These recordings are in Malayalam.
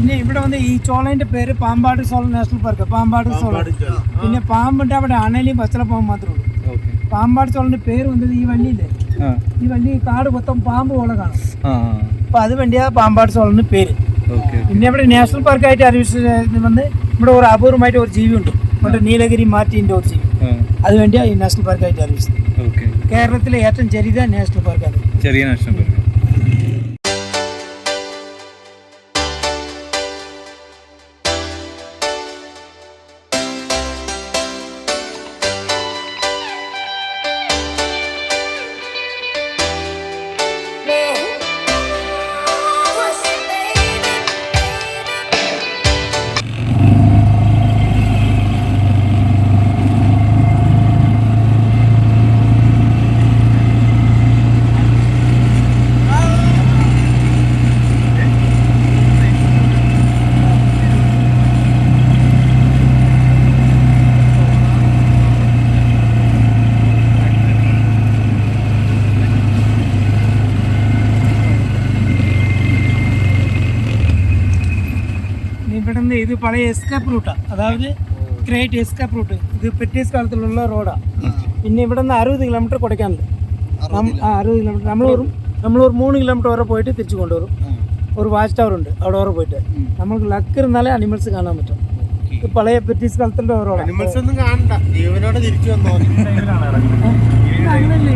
പിന്നെ ഇവിടെ വന്ന് ഈ ചോളേന്റെ പേര് പാമ്പാട് സോള നാഷണൽ പാർക്ക് പാമ്പാട് സോള. പിന്നെ പാമ്പുണ്ട് അവിടെ അണലിയും പച്ചളപ്പാമ്പ് മാത്രമേ ഉള്ളൂ. പാമ്പാട് ചോളന്റെ പേര് വന്നത് ഈ വള്ളിയില്ലേ? ഈ വള്ളി കാട് മൊത്തം പാമ്പ് പോലെ കാണും. അപ്പൊ അത് വേണ്ടിയാ പാമ്പാട് സോളിന് പേര്. പിന്നെ ഇവിടെ നാഷണൽ പാർക്കായിട്ട് അറിയിച്ചത് വന്ന് ഇവിടെ ഒരു അപൂർവമായിട്ട് ഒരു ജീവി ഉണ്ട് മറ്റേ നീലഗിരി മാറ്റിന്റെ ഒരു ജീവി. ആ. അത് വേണ്ടിയാ ഈ നാഷണൽ പാർക്കായിട്ട് അറിയിച്ചത് കേരളത്തിലെ ഏറ്റവും ചെറിയ നാഷണൽ പാർക്കാണ്. ചെറിയ നാഷണൽ പാർക്ക്. പഴയ എസ്കേപ്പ് റൂട്ടാണ് അതായത് ഗ്രേറ്റ് എസ്കേപ്പ് റൂട്ട് ഇത് ബ്രിട്ടീഷ് കാലത്തിലുള്ള റോഡാണ് പിന്നെ ഇവിടെ നിന്ന് അറുപത് കിലോമീറ്റർ കൊടക്കാനുണ്ട് അറുപത് കിലോമീറ്റർ നമ്മൾ ഒരു നമ്മൾ ഒരു മൂന്ന് കിലോമീറ്റർ വരെ പോയിട്ട് തിരിച്ചു കൊണ്ടുവരും. ഒരു വാച്ച് ടവർ ഉണ്ട്. അവിടെ വരെ പോയിട്ട്. നമുക്ക് ലക്ക് ഇരുന്നാലേ അനിമൽസ് കാണാൻ പറ്റും. പഴയ ബ്രിട്ടീഷ് കാലത്തിന്റെ റോഡാണ് അനിമൽസ് ഒന്നും കാണണ്ട. ജീവനോട് തിരിച്ചു വന്നോ?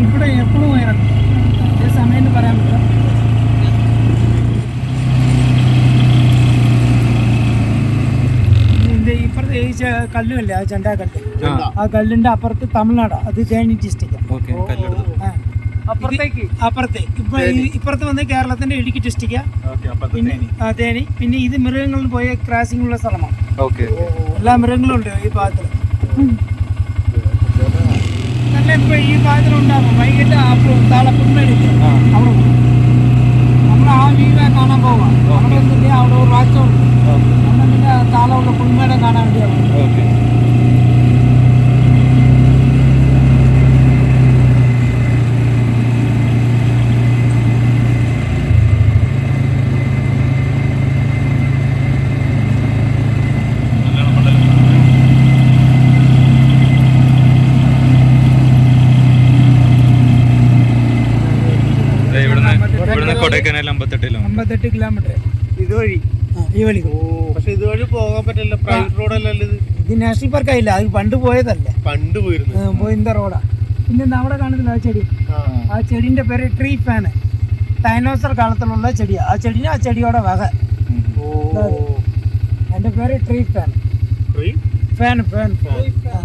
ഇവിടെ എപ്പോഴും സമയം പറയാൻ പറ്റില്ല ഇതിന്റെ ഇപ്പുറത്ത് ഈ ചെ- കല്ലുമില്ലേ? ആ ചെണ്ടാ കല്ല്. ആ. കല്ലിന്റെ അപ്പുറത്ത് തമിഴ്നാട്. അത് തേനി കല്ലെടുത്തു. അപ്പുറത്തേക്ക്? അപ്പുറത്തെ. ഇപ്പൊ ഇപ്പുറത്ത് വന്ന് കേരളത്തിന്റെ ഇടുക്കി ഡിസ്ട്രിക്റ്റാ പിന്നെ തേനി. പിന്നെ ഇത് മൃഗങ്ങളിൽ പോയ ക്രാസിംഗ് ഉള്ള സ്ഥലമാണ്. ഓക്കെ. എല്ലാ മൃഗങ്ങളും ഉണ്ട് ഈ ഭാഗത്തിൽ നല്ല ഇപ്പൊ ഈ ഭാഗത്തിലുണ്ടാകും വൈകിട്ട് താഴെ പുൽമേടില്ലേ അവിടെ പോകും വീവ കാണാൻ പോവാം. അവിടെ എന്നിട്ട് അവിടെ ഒരു വാച്ചോ നമ്മുടെ ഉള്ള പുൽമേടെ കാണാൻ വേണ്ടിയാണ് ഓക്കെ. കൊടൈക്കനാൽ അമ്പത്തെട്ട് കിലോമീറ്റർ അമ്പത്തെട്ട് കിലോമീറ്റർ ഇതുവഴി? ഈ വഴി. ഓ പക്ഷെ ഇതുവഴി പോകാൻ പറ്റില്ല. പ്രൈവറ്റ് റോഡല്ലല്ലോ ഇത്? ഇത് നാഷണൽ പാർക്ക് ആയില്ല. അത് പണ്ട് പോയതല്ലേ. പണ്ട് പോയിരുന്നു. ഏ, പോയിന്ത റോഡാ പിന്നെ ദാ അവിടെ കാണുന്നില്ല ആ ചെടി. ആ. ചെടിന്റെ പേര് ട്രീ ഫാൻ ഡൈനോസർ കാലത്തിലുള്ള ചെടിയാ. ആ ചെടിന് ആ ചെടിയുടെ വക. ഓ. അതിന്റെ പേര് tree fern fern fern fern ആ.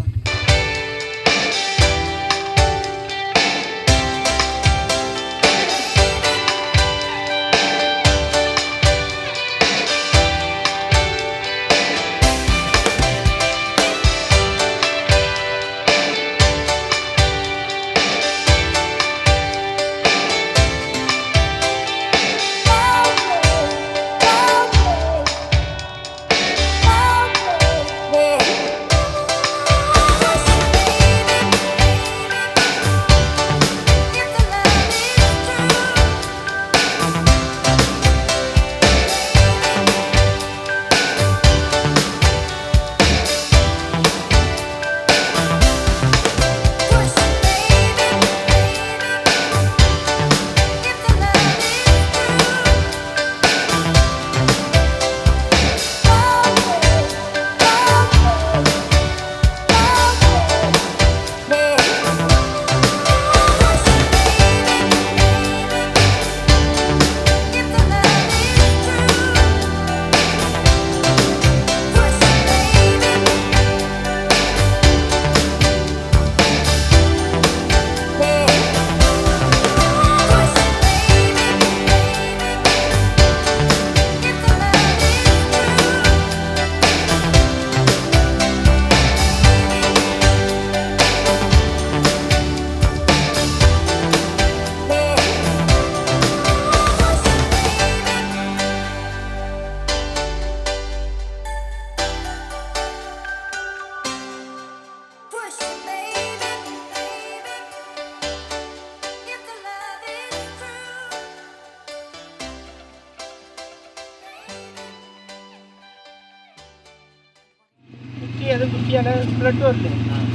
അത് കുത്തിയാൽ ബ്ലഡ് വരില്ലേ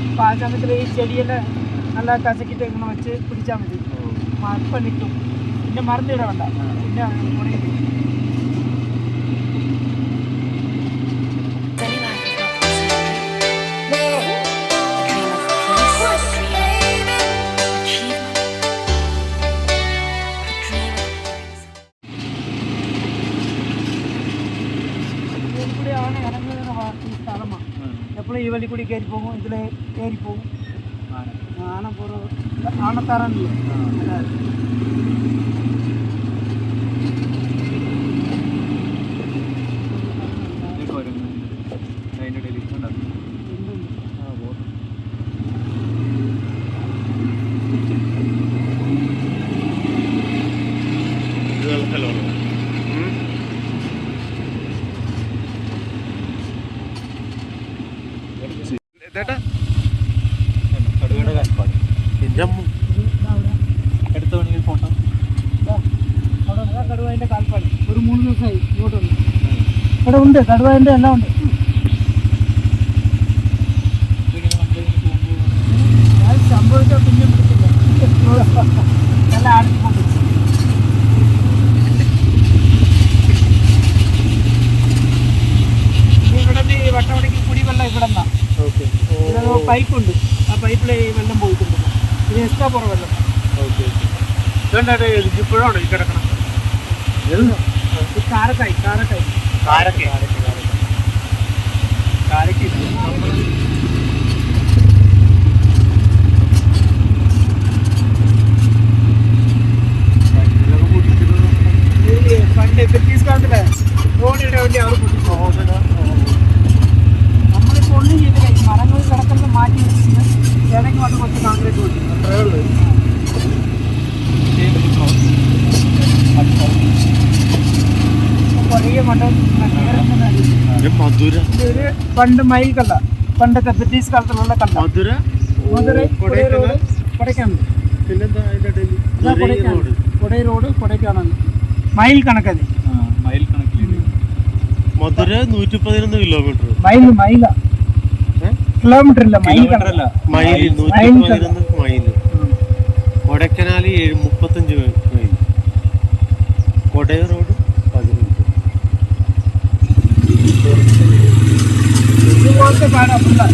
അപ്പോൾ ആ സമയത്തിൽ ഈ ചെടിയെല്ലാം നല്ല കസക്കിട്ട് ഇങ്ങനെ വെച്ച് പിടിച്ചാൽ മതി. അപ്പം നിൽക്കും പിന്നെ മറന്നിട വേണ്ട. പിന്നെ ഉണങ്ങി ഇറങ്ങുന്ന സ്ഥലമാണ്. എപ്പോഴും ഈ വഴി കൂടി കയറി പോകും ഇതിൽ കയറി പോകും ആനപ്പുറം ആണത്താറന്നില്ലേ ഉണ്ട് കടുവാന്റെ എല്ലാം ഉണ്ട്. പിന്നെ നല്ല ഇവിടെ വട്ടവടയ്ക്ക് കുടിവെള്ളം ഇവിടെ പൈപ്പുണ്ട്. ആ പൈപ്പിൽ ഈ വെള്ളം പോയിട്ടുണ്ട്. ഇത് എക്സ്ട്രാ പുറ വെള്ളം. ഓക്കെ ഇതെന്താ ഇപ്പോഴാണ് ഈ കിടക്കണം കാരക്കായി കാരക്കായി കാരക്കെ കാരക്ക് ഈ പണ്ട് ഇതൊരു പണ്ട് മയിൽ കണ്ട പണ്ടത്തെ ബ്രിട്ടീഷ് കാലത്തിലുള്ള കണ്ട. മധുര? മധുരൈ കൊടൈ റോഡ് പിന്നെന്താ അതിന്റെ ഇടയിൽ? ഇതാ കൊടൈക്കനാൽ. കണക്കത് കണക്കിൽ മധുര നൂറ്റി പതിനൊന്ന് കിലോമീറ്റർ. മൈൽ മൈല. കിലോമീറ്റർ ഇല്ല മൈൽ അല്ല മൈൽ നൂറ്റി പതിനൊന്ന് മൈൽ കൊടൈക്കനാൽ മുപ്പത്തഞ്ച് മൈൽ കൊടൈ റോഡ് বলতে পারে আপনার